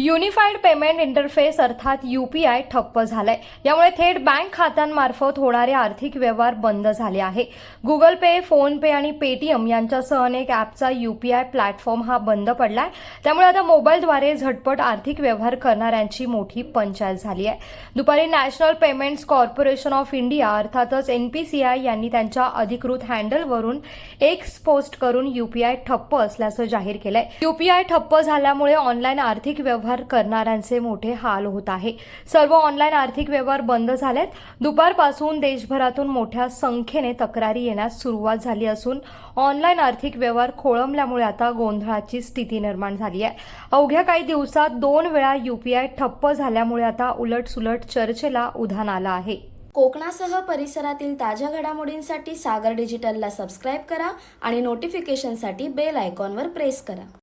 Unified payment interface अर्थात U P I ठप्प झालंय. यामुळे थेट बँक खात्यांमार्फत होणारे आर्थिक व्यवहार बंद झाले आहे. गुगल पे फोन पे आणि पेटीएम यांच्यासह अनेक ॲपचा आय प्लॅटफॉर्म हा बंद पडलाय. त्यामुळे आता मोबाईलद्वारे झटपट आर्थिक व्यवहार करणाऱ्यांची मोठी पंचायत झाली आहे. दुपारी national payments corporation of India अर्थातच एनपीसीआय यांनी त्यांच्या अधिकृत हँडलवरून एक्स पोस्ट करून यूपीआय ठप्प असल्याचं जाहीर केलंय. यूपीआय ठप्प झाल्यामुळे ऑनलाईन आर्थिक व्यवहार व्यवहार करणाऱ्यांचे मोठे हाल होत आहे. सर्व ऑनलाईन आर्थिक व्यवहार बंद झालेत. दुपारपासून देशभरातून मोठ्या संख्येने तक्रारी येण्यास सुरुवात झाली असून ऑनलाईन आर्थिक व्यवहार खोळंबल्यामुळे आता गोंधळाची स्थिती निर्माण झाली आहे. अवघ्या काही दिवसात दोन वेळा यूपीआय ठप्प झाल्यामुळे आता उलटसुलट चर्चेला उधाण आलं आहे. कोकणासह परिसरातील ताज्या घडामोडींसाठी सागर डिजिटलला सबस्क्राईब करा आणि नोटिफिकेशनसाठी बेल आयकॉनवर प्रेस करा.